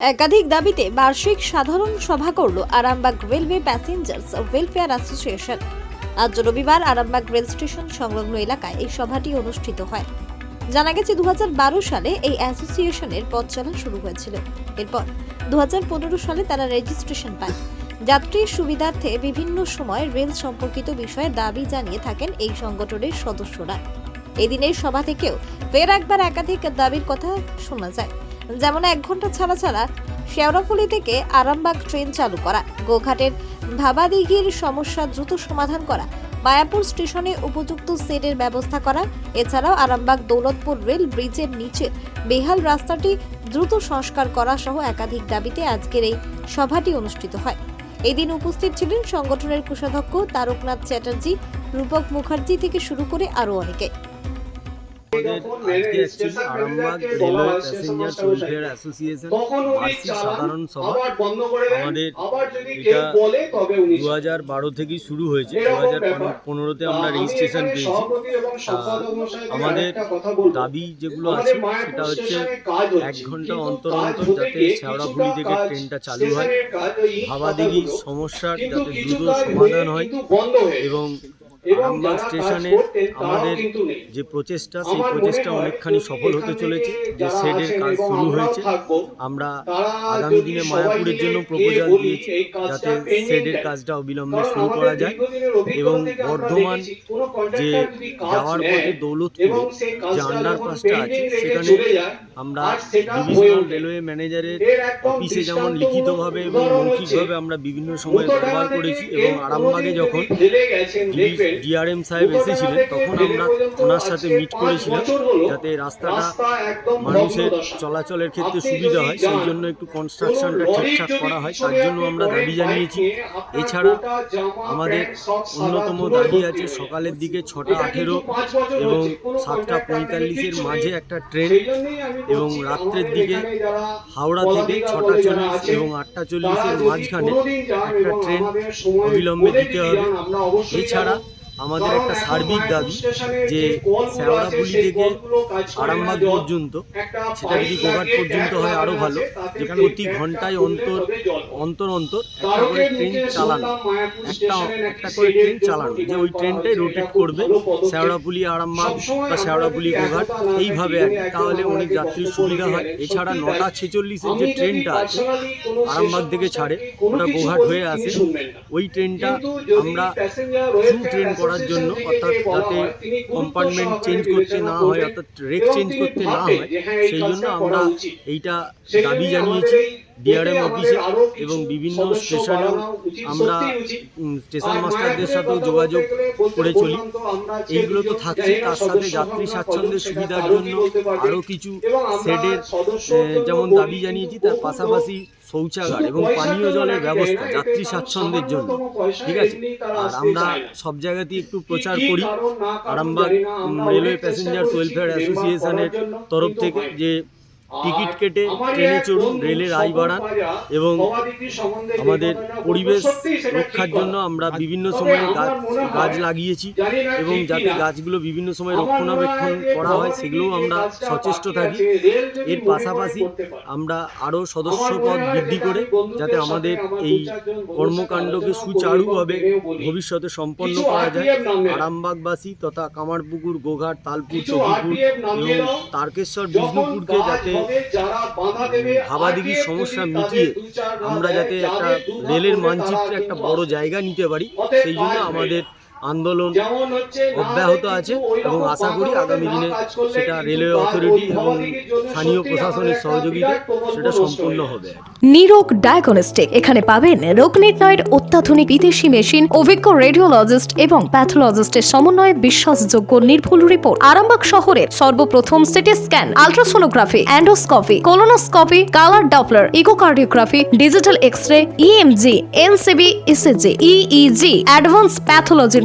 একাধিক দাবিতে বার্ষিক সাধারণ সভা করল Arambagh railway passengers welfare association. আজ রবিবার আরামবাগ রেল স্টেশন সংলগ্ন এলাকায় এই সভাটি অনুষ্ঠিত হয়। জানা গেছে দু হাজার বারো সালে এই অ্যাসোসিয়েশনের পথ চলা শুরু হয়েছিল। এরপর দু হাজার পনেরো সালে তারা রেজিস্ট্রেশন পায়। যাত্রীর সুবিধার্থে বিভিন্ন সময় রেল সম্পর্কিত বিষয়ে দাবি জানিয়ে থাকেন এই সংগঠনের সদস্যরা। এদিনের সভা থেকেও ফের একবার একাধিক দাবির কথা শোনা যায়। যেমন এক ঘণ্টা ছাড়া ছাড়া শেওড়াফুলি থেকে আরামবাগ ট্রেন চালু করা, গোঘাটের ভাবাদিঘির সমস্যা দ্রুত সমাধান করা, মায়াপুর স্টেশনে উপযুক্ত সেটের ব্যবস্থা করা, এছাড়াও আরামবাগ দৌলতপুর রেল ব্রিজের নিচে বেহাল রাস্তাটি দ্রুত সংস্কার করা সহ একাধিক দাবিতে আজকের এই সভাটি অনুষ্ঠিত হয়। এদিন উপস্থিত ছিলেন সংগঠনের কোষাধ্যক্ষ তারকনাথ চ্যাটার্জি, রূপক মুখার্জি থেকে শুরু করে আরও অনেকে। আমাদের আজকে actually Arambagh railway passenger welfare association বার্ষিক সাধারণ সভা আমাদের এটা দু হাজার বারো থেকেই শুরু হয়েছে। দু হাজার পনেরোতে আমরা রেজিস্ট্রেশন পেয়েছি। আমাদের দাবি যেগুলো আছে, সেটা হচ্ছে এক ঘণ্টা অন্তর অন্তর যাতে শেওড়াফুলি থেকে ট্রেনটা চালু হয়। ভাবাদিঘি সমস্যার যাতে দ্রুত সমাধান হয় এবং আরামবাগ স্টেশনে আমাদের যে প্রচেষ্টা সেই প্রচেষ্টা অনেকখানি সফল হতে চলেছে যে শেডের কাজ শুরু হয়েছে। আমরা আগামী দিনে মায়াপুরের জন্য প্রপোজাল দিয়েছি যাতে শেডের কাজটা অবিলম্বে শুরু করা যায় এবং বর্ধমান যে যাওয়ার পথে দৌলতপুরে যে আন্ডারপাসটা আছে সেখানে আমরা ডিভিশনাল রেলওয়ে ম্যানেজারের অফিসে যেমন লিখিতভাবে এবং মৌখিকভাবে আমরা বিভিন্ন সময় ব্যবহার করেছি এবং আরামবাগে যখন ডিআরএম সাহেব এসেছিলেন তখন আমরা ওনার সাথে মিট করেছিলাম যাতে রাস্তাটা মানুষের চলাচলের ক্ষেত্রে সুবিধা হয় সেই জন্য একটু কনস্ট্রাকশনটা ঠিকঠাক করা হয় তার জন্য আমরা দাবি জানিয়েছি। এছাড়া আমাদের অন্যতম দাবি আছে সকালের দিকে ছটা আঠেরো এবং সাতটা পঁয়তাল্লিশের মাঝে একটা ট্রেন এবং রাত্রের দিকে হাওড়া থেকে ছটা চল্লিশ এবং আটটা চল্লিশের মাঝখানে একটা ট্রেন অবিলম্বে দিতে হবে। এছাড়া আমাদের একটা সার্বিক দাবি যে শেওড়াপুলি থেকে আরামবাগ পর্যন্ত সেটা যদি গোঘাট পর্যন্ত হয় আরও ভালো যে প্রতি ঘন্টায় অন্তর অন্তর অন্তর একটা করে ট্রেন চালানো। একটা একটা করে ট্রেন চালানো যে ওই ট্রেনটাই রোটেট করবে শেওড়াপুলি আরামবাগ বা শেওড়াপুলি গোঘাট এইভাবে আর তাহলে অনেক যাত্রীর সুবিধা হয়। এছাড়া নটা ছেচল্লিশের যে ট্রেনটা আছে আরামবাগ থেকে ছাড়ে ওটা গোঘাট হয়ে আসে ওই ট্রেনটা আমরা ট্রেন করার জন্য অর্থাৎ যাতে কম্পার্টমেন্ট চেঞ্জ করতে না হয় অর্থাৎ রেক চেঞ্জ করতে না হয় সেই জন্য আমরা এইটা দাবি জানিয়েছি। ডিআরএম অফিসে এবং বিভিন্ন স্টেশনেও আমরা স্টেশন মাস্টারদের সাথেও যোগাযোগ করে চলি। এইগুলো তো থাকছে তার সাথে যাত্রী স্বাচ্ছন্দ্যের সুবিধার জন্য আরও কিছু শেডের যেমন দাবি জানিয়েছি তার পাশাপাশি শৌচাগার এবং পানীয় জলের ব্যবস্থা যাত্রী স্বাচ্ছন্দ্যের জন্য। ঠিক আছে? আর আমরা সব জায়গাতেই একটু প্রচার করি। আরামবাগ রেলওয়ে প্যাসেঞ্জার্স ওয়েলফেয়ার অ্যাসোসিয়েশনের তরফ থেকে যে টিকিট কেটে ট্রেনে চড়ুন রেলের আয় বাড়ান এবং আমাদের পরিবেশ রক্ষার জন্য আমরা বিভিন্ন সময়ে গাছ গাছ লাগিয়েছি এবং যাতে গাছগুলো বিভিন্ন সময় রক্ষণাবেক্ষণ করা হয় সেগুলোও আমরা সচেষ্ট থাকি। এর পাশাপাশি আমরা আরও সদস্যপদ বৃদ্ধি করে যাতে আমাদের এই কর্মকাণ্ডকে সুচারুভাবে ভবিষ্যতে সম্পন্ন করা যায়। আরামবাগবাসী তথা কামারপুকুর গোঘাট তালপুর টবিপুর এবং তারকেশ্বর বিষ্ণুপুরকে যাতে ভাবাদিঘির সমস্যা মিটিয়ে আমরা যাতে একটা রেলের মানচিত্রে একটা বড় জায়গা নিতে পারি সেই জন্য আমাদের আন্দোলন অব্যাহত আছে এবং আশা করি আগামী দিনে সেটা রেলওয়ে অথরিটি এবং স্থানীয় প্রশাসনের সহযোগিতায় সেটা সম্পূর্ণ হবে। নিরোগ ডায়াগনস্টিক। এখানে পাবেন রোগ নির্ণয়ের অত্যাধুনিক বিদেশি মেশিন অভিজ্ঞ রেডিওলজিস্ট এবং প্যাথোলজিস্টের সমন্বয়ে বিশ্বাসযোগ্য নির্ভুল রিপোর্ট। আরামবাগ শহরের সর্বপ্রথম CT scan ultrasonography endoscopy colonoscopy colour Doppler echocardiography digital x ray EMG NCB ECG EEG advance প্যাথোলজির